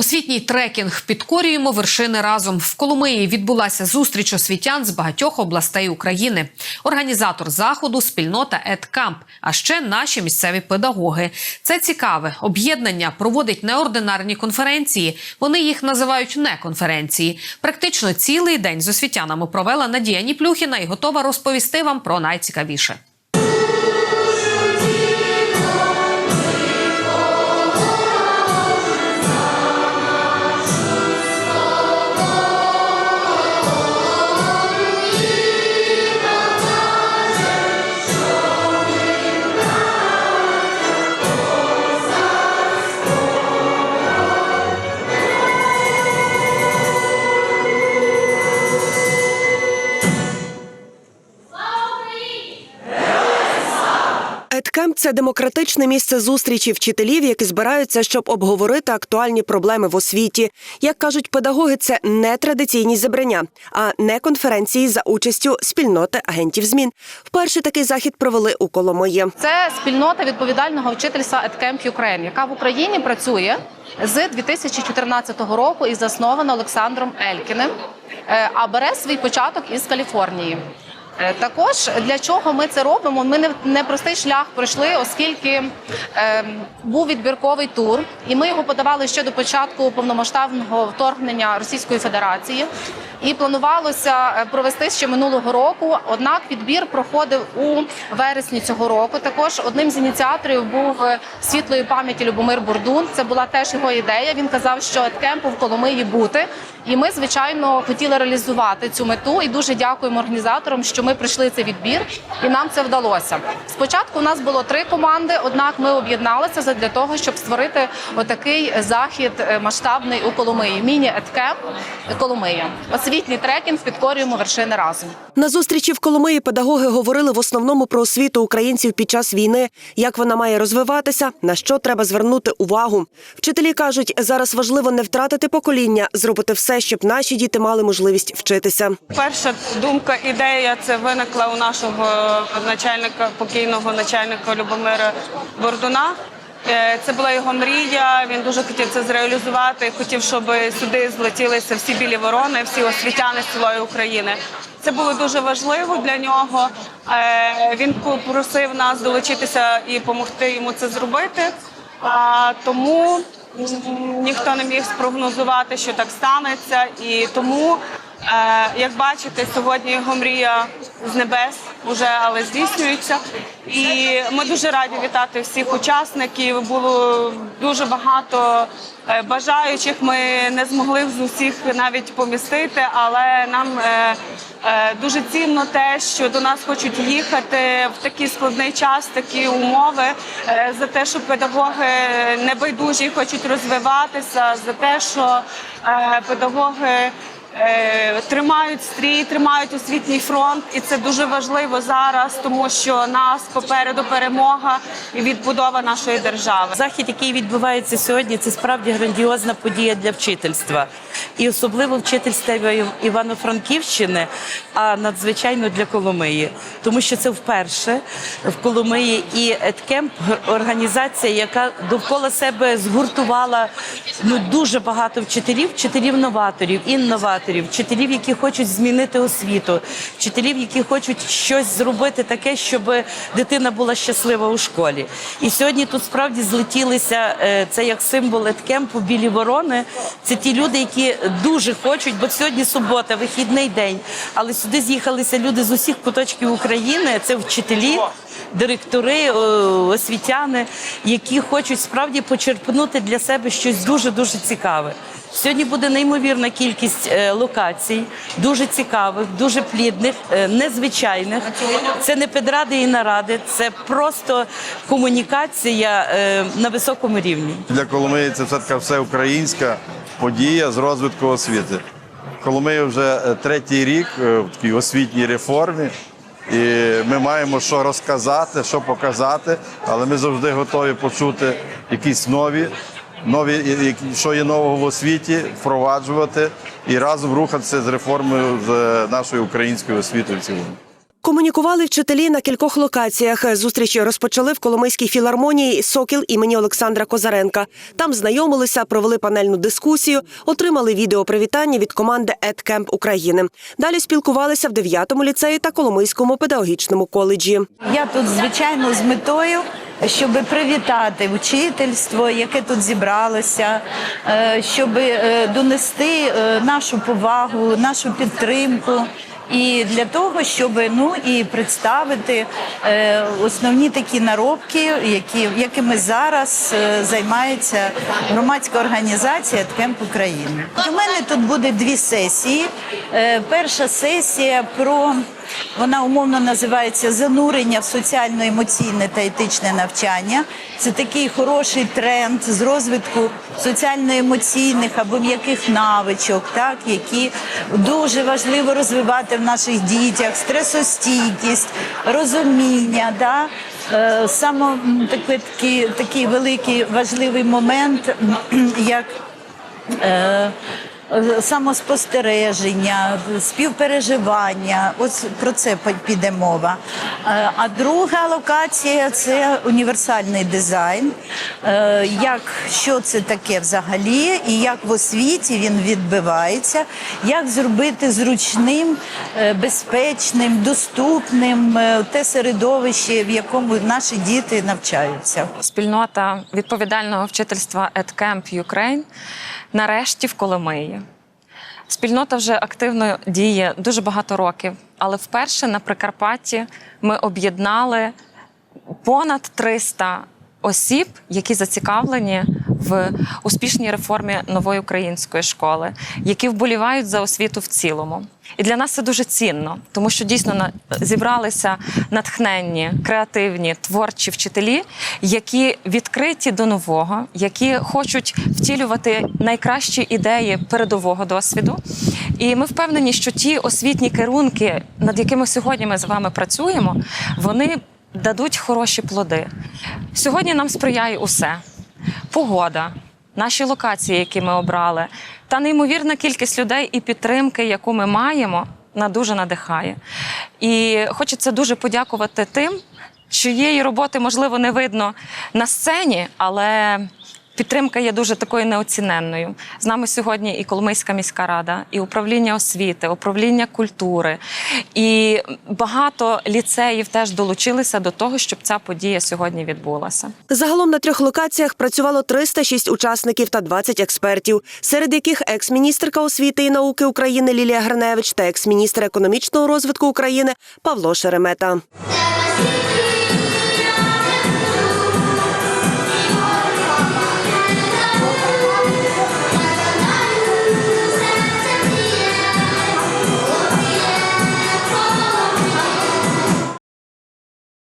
Освітній трекінг підкорюємо вершини разом. В Коломиї відбулася зустріч освітян з багатьох областей України. Організатор заходу спільнота «Едкамп», а ще наші місцеві педагоги. Це цікаве. Об'єднання проводить неординарні конференції. Вони їх називають не конференції. Практично цілий день з освітянами провела Надія Ніплюхіна і готова розповісти вам про найцікавіше. Едкемп – це демократичне місце зустрічі вчителів, які збираються, щоб обговорити актуальні проблеми в освіті. Як кажуть педагоги, це не традиційні зібрання, а не конференції за участю спільноти агентів змін. Вперше такий захід провели у Коломиї. Це спільнота відповідального вчительства EdCamp Ukraine, яка в Україні працює з 2014 року і заснована Олександром Елькіним, е, а бере свій початок із Каліфорнії. Е, Також для чого ми це робимо? Ми не непростий шлях пройшли, оскільки е, був відбірковий тур, і ми його подавали ще до початку повномасштабного вторгнення Російської Федерації. І планувалося е, провести ще минулого року. Однак підбір проходив у вересні цього року. Також одним з ініціаторів був е, світлої пам'яті Любомир Бурдун. Це була теж його ідея. Він казав, що еткемпу в Коломиї бути. І ми, звичайно, хотіли реалізувати цю мету. І дуже дякуємо організаторам, що ми прийшли цей відбір, і нам це вдалося. Спочатку у нас було три команди, однак ми об'єдналися для того, щоб створити отакий захід е, масштабний у Коломиї. Міні еткемп Коломия. Освітній трекінг підкорюємо вершини разом. На зустрічі в Коломиї педагоги говорили в основному про освіту українців під час війни, як вона має розвиватися, на що треба звернути увагу. Вчителі кажуть, зараз важливо не втратити покоління, зробити все, щоб наші діти мали можливість вчитися. Перша думка, ідея це виникла у нашого начальника, покійного начальника Любомира Бордуна. Е, Це була його мрія. Він дуже хотів це зреалізувати. Хотів, щоб сюди злетілися всі білі ворони, всі освітяни з цілої України. Це було дуже важливо для нього. Е, Він попросив нас долучитися і допомогти йому це зробити. Тому ніхто не міг спрогнозувати, що так станеться, і тому. Е, Як бачите, сьогодні його мрія з небес вже але здійснюється. І ми дуже раді вітати всіх учасників. Було дуже багато е, бажаючих. Ми не змогли з усіх навіть помістити, але нам е, дуже цінно те, що до нас хочуть їхати в такий складний час, такі умови, за те, що педагоги небайдужі хочуть розвиватися, за те, що педагоги. Е, Тримають стрій, тримають освітній фронт, і це дуже важливо зараз, тому що нас попереду перемога і відбудова нашої держави. Захід, який відбувається сьогодні, це справді грандіозна подія для вчительства, і особливо вчительства Ів- Івано-Франківщини, а надзвичайно для Коломиї, тому що це вперше в Коломиї і Едкемп організація, яка довкола себе згуртувала ну дуже багато вчителів, вчителів-новаторів, інноваторів, вчителів, які хочуть змінити освіту, вчителів, які хочуть щось зробити таке, щоб дитина була щаслива у школі. І сьогодні тут справді злетілися е, це як символ еткемпу білі ворони. Це ті люди, які дуже хочуть, бо сьогодні субота, вихідний день. Але сюди з'їхалися люди з усіх куточків України. Це вчителі. Директори, е, освітяни, які хочуть справді почерпнути для себе щось дуже дуже цікаве. Сьогодні буде неймовірна кількість е, локацій, дуже цікавих, дуже плідних, е, незвичайних. Це не педради і наради, це просто комунікація на високому рівні. Для Коломиї це все така всеукраїнська подія з розвитку освіти. Коломия вже е, третій рік е, в такій освітній реформі. І ми маємо що розказати, що показати, але ми завжди готові почути якісь нові, нові що є нового в освіті, впроваджувати і разом рухатися з реформою з е, нашою українською освітою в цілому. Комунікували вчителі на кількох локаціях. Зустрічі розпочали в Коломийській філармонії Сокіл імені Олександра Козаренка. Там знайомилися, провели панельну дискусію, отримали відео привітання від команди «Едкемп України. Далі спілкувалися в 9-му ліцеї та Коломийському педагогічному коледжі. Я тут, звичайно, з метою, щоб привітати учительство, яке тут зібралося, е, щоб е, донести е, нашу повагу, нашу підтримку. І для того, щоб ну і представити е, основні такі наробки, які якими зараз е, займається громадська організація «Ткемп України. У мене тут буде дві сесії. Е, перша сесія про вона умовно називається занурення в соціально-емоційне та етичне навчання. Це такий хороший тренд з розвитку соціально-емоційних або м'яких навичок, так які дуже важливо розвивати в наших дітях: стресостійкість, розуміння. Да? Е, Саме такий, такий, великий важливий момент, як е, самоспостереження, співпереживання. Ось про це пі- піде мова. Е, А друга локація це універсальний дизайн. Е, Як що це таке взагалі, і як в освіті він відбивається, як зробити зручним, е, безпечним, доступним те середовище, в якому наші діти навчаються. спільнота відповідального вчительства EdCamp Ukraine нарешті в Коломиї. Спільнота вже активно діє дуже багато років, але вперше на Прикарпатті ми об'єднали понад 300 осіб, які зацікавлені в успішній реформі нової української школи, які вболівають за освіту в цілому. І для нас це дуже цінно, тому що дійсно на- зібралися натхненні, креативні, творчі вчителі, які відкриті до нового, які хочуть втілювати найкращі ідеї передового досвіду. І ми впевнені, що ті освітні керунки, над якими сьогодні ми з вами працюємо, вони дадуть хороші плоди. Сьогодні нам сприяє усе: погода, наші локації, які ми обрали, та неймовірна кількість людей і підтримки, яку ми маємо, на дуже надихає. І хочеться дуже подякувати тим, чиєї роботи, можливо, не видно на сцені, але. Підтримка є дуже такою неоціненною. З нами сьогодні і Коломийська міська рада, і управління освіти, управління культури, і багато ліцеїв теж долучилися до того, щоб ця подія сьогодні відбулася. Загалом на трьох локаціях працювало 306 учасників та 20 експертів, серед яких екс-міністерка освіти і науки України Лілія Гриневич та екс-міністр економічного розвитку України Павло Шеремета.